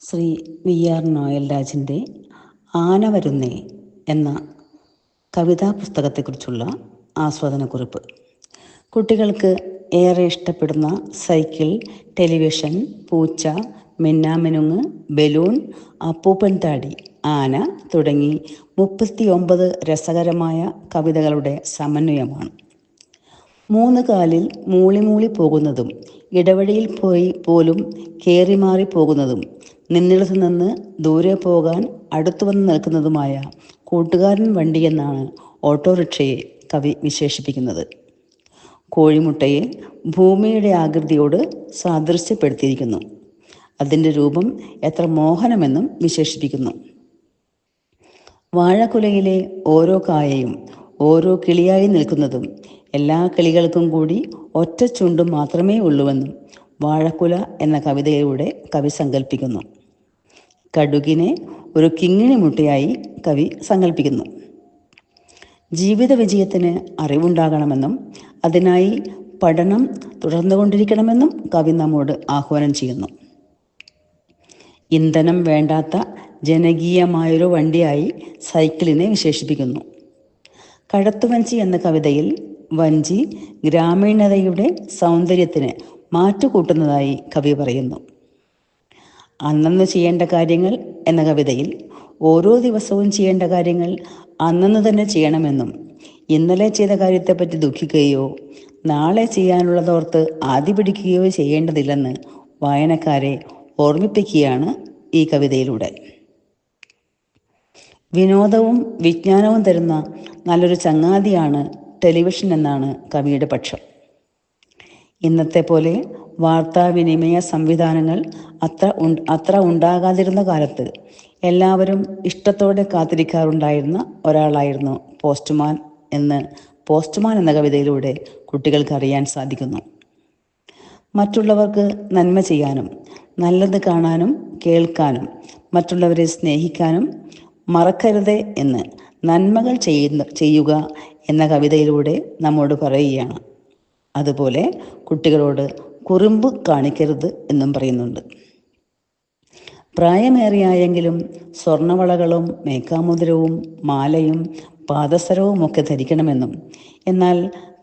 Shri V R Noel രാജിന്റെ ആന വരുന്നേ എന്ന കവിതാ പുസ്തകത്തെക്കുറിച്ചുള്ള ആസ്വാദനക്കുറിപ്പ്. കുട്ടികൾക്ക് ഏറെ ഇഷ്ടപ്പെടുന്ന സൈക്കിൾ ടെലിവിഷൻ പൂച്ച മിന്നാമിനുങ്ങ് ബലൂൺ അപ്പൂപ്പൻ താടി ആന തുടങ്ങി മുപ്പത്തി ഒമ്പത് രസകരമായ കവിതകളുടെ സമന്വയമാണ്. മൂന്ന് കാലിൽ മൂളി മൂളി പോകുന്നതും ഇടവഴിയിൽ പോയി പോലും കയറി മാറി പോകുന്നതും നിന്നിടത്ത് നിന്ന് ദൂരെ പോകാൻ അടുത്തു വന്ന് നിൽക്കുന്നതുമായ കൂട്ടുകാരൻ വണ്ടി എന്നാണ് ഓട്ടോറിക്ഷയെ കവി വിശേഷിപ്പിക്കുന്നത്. കോഴിമുട്ടയെ ഭൂമിയുടെ ആകൃതിയോട് സാദൃശ്യപ്പെടുത്തിയിരിക്കുന്നു. അതിന്റെ രൂപം എത്ര മോഹനമെന്നും വിശേഷിപ്പിക്കുന്നു. വാഴക്കുലയിലെ ഓരോ കായയും ഓരോ കിളിയായി നിൽക്കുന്നതും എല്ലാ കിളികൾക്കും കൂടി ഒറ്റ ചുണ്ടും മാത്രമേ ഉള്ളൂവെന്നും വാഴക്കുല എന്ന കവിതയിലൂടെ കവി സങ്കല്പിക്കുന്നു കടുകിനെ ഒരു കിങ്ങിണി മുട്ടയായി കവി സങ്കല്പിക്കുന്നു ജീവിത വിജയത്തിന് അറിവുണ്ടാകണമെന്നും അതിനായി പഠനം തുടർന്നുകൊണ്ടിരിക്കണമെന്നും കവി നമ്മോട് ആഹ്വാനം ചെയ്യുന്നു. ഇന്ധനം വേണ്ടാത്ത ജനകീയമായൊരു വണ്ടിയായി സൈക്കിളിനെ വിശേഷിപ്പിക്കുന്നു. കടത്തുവഞ്ചി എന്ന കവിതയിൽ വഞ്ചി ഗ്രാമീണതയുടെ സൗന്ദര്യത്തിന് മാറ്റുകൂട്ടുന്നതായി കവി പറയുന്നു. അന്നന്ന് ചെയ്യേണ്ട കാര്യങ്ങൾ എന്ന കവിതയിൽ ഓരോ ദിവസവും ചെയ്യേണ്ട കാര്യങ്ങൾ അന്നന്ന് തന്നെ ചെയ്യണമെന്നും ഇന്നലെ ചെയ്ത കാര്യത്തെപ്പറ്റി ദുഃഖിക്കുകയോ നാളെ ചെയ്യാനുള്ളതോർത്ത് ആദ്യ പിടിക്കുകയോ ചെയ്യേണ്ടതില്ലെന്ന് വായനക്കാരെ ഓർമ്മിപ്പിക്കുകയാണ് ഈ കവിതയിലൂടെ. വിനോദവും വിജ്ഞാനവും തരുന്ന നല്ലൊരു ചങ്ങാതിയാണ് ടെലിവിഷൻ എന്നാണ് കവിയുടെ പക്ഷം. ഇന്നത്തെ പോലെ വാർത്താവിനിമയ സംവിധാനങ്ങൾ അത്ര അത്ര ഉണ്ടാകാതിരുന്ന കാലത്ത് എല്ലാവരും ഇഷ്ടത്തോടെ കാത്തിരിക്കാറുണ്ടായിരുന്ന ഒരാളായിരുന്നു പോസ്റ്റ്മാൻ എന്ന് പോസ്റ്റ്മാൻ എന്ന കവിതയിലൂടെ കുട്ടികൾക്ക് അറിയാൻ സാധിക്കുന്നു. മറ്റുള്ളവർക്ക് നന്മ ചെയ്യാനും നല്ലത് കാണാനും കേൾക്കാനും മറ്റുള്ളവരെ സ്നേഹിക്കാനും മറക്കരുതേ എന്ന് നന്മകൾ ചെയ്യുന്ന ചെയ്യുക എന്ന കവിതയിലൂടെ നമ്മോട് പറയുകയാണ്. അതുപോലെ കുട്ടികളോട് കുറുമ്പ് കാണിക്കരുത് എന്നും പറയുന്നുണ്ട്. പ്രായമേറിയായെങ്കിലും സ്വർണവളകളും മേക്കാമുദ്രവും മാലയും പാദസരവും ഒക്കെ ധരിക്കണമെന്നും എന്നാൽ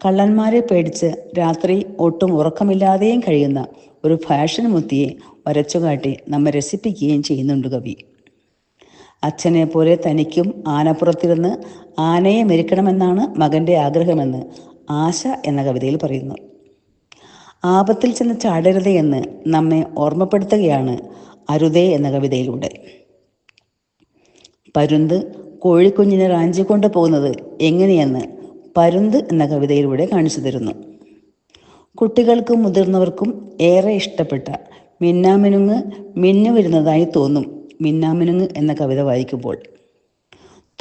കള്ളന്മാരെ പേടിച്ച് രാത്രി ഒട്ടും ഉറക്കമില്ലാതെയും കഴിയുന്ന ഒരു ഫാഷൻ മുത്തിയെ വരച്ചുകാട്ടി നമ്മെ രസിപ്പിക്കുകയും ചെയ്യുന്നുണ്ട് കവി. അച്ഛനെ പോലെ തനിക്കും ആനപ്പുറത്തിരുന്ന് ആനയെ മെരുക്കണമെന്നാണ് മകന്റെ ആഗ്രഹമെന്ന് ആശ എന്ന കവിതയിൽ പറയുന്നു. ആപത്തിൽ ചെന്ന് ചാടരുതേ എന്ന് നമ്മെ ഓർമ്മപ്പെടുത്തുകയാണ് അരുതേ എന്ന കവിതയിലൂടെ. പരുന്ത് കോഴിക്കുഞ്ഞിനെ റാഞ്ചിക്കൊണ്ട് പോകുന്നത് എങ്ങനെയെന്ന് പരുന്ത് എന്ന കവിതയിലൂടെ കാണിച്ചു തരുന്നു. കുട്ടികൾക്കും മുതിർന്നവർക്കും ഏറെ ഇഷ്ടപ്പെട്ട മിന്നാമിനുങ്ങ് മിന്നു വരുന്നതായി തോന്നും മിന്നാമിനുങ്ങ് എന്ന കവിത വായിക്കുമ്പോൾ.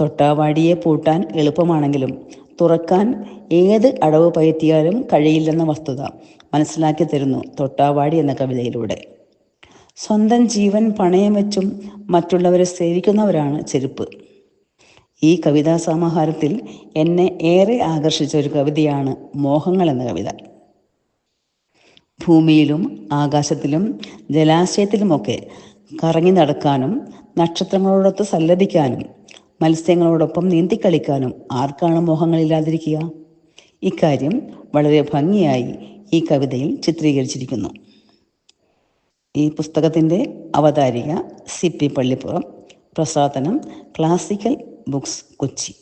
തൊട്ടാവാടിയെ പൂട്ടാൻ എളുപ്പമാണെങ്കിലും തുറക്കാൻ ഏത് അടവ് പയറ്റിയാലും കഴിയില്ലെന്ന വസ്തുത മനസ്സിലാക്കി തരുന്നു തൊട്ടാവാടി എന്ന കവിതയിലൂടെ. സ്വന്തം ജീവൻ പണയം വെച്ചും മറ്റുള്ളവരെ സേവിക്കുന്നവരാണ് ചെരുപ്പ്. ഈ കവിതാ സമാഹാരത്തിൽ എന്നെ ഏറെ ആകർഷിച്ച ഒരു കവിതയാണ് മോഹങ്ങൾ എന്ന കവിത. ഭൂമിയിലും ആകാശത്തിലും ജലാശയത്തിലുമൊക്കെ കറങ്ങി നടക്കാനും നക്ഷത്രങ്ങളോടൊത്ത് സല്ലപിക്കാനും മത്സ്യങ്ങളോടൊപ്പം നീന്തിക്കളിക്കാനും ആർക്കാണ് മോഹങ്ങളില്ലാതിരിക്കുക? ഇക്കാര്യം വളരെ ഭംഗിയായി ഈ കവിതയിൽ ചിത്രീകരിച്ചിരിക്കുന്നു. ഈ പുസ്തകത്തിന്റെ അവതാരിക സി പി പള്ളിപ്പുറം പ്രസാധനം ക്ലാസിക്കൽ ബുക്സ് കൊച്ചി.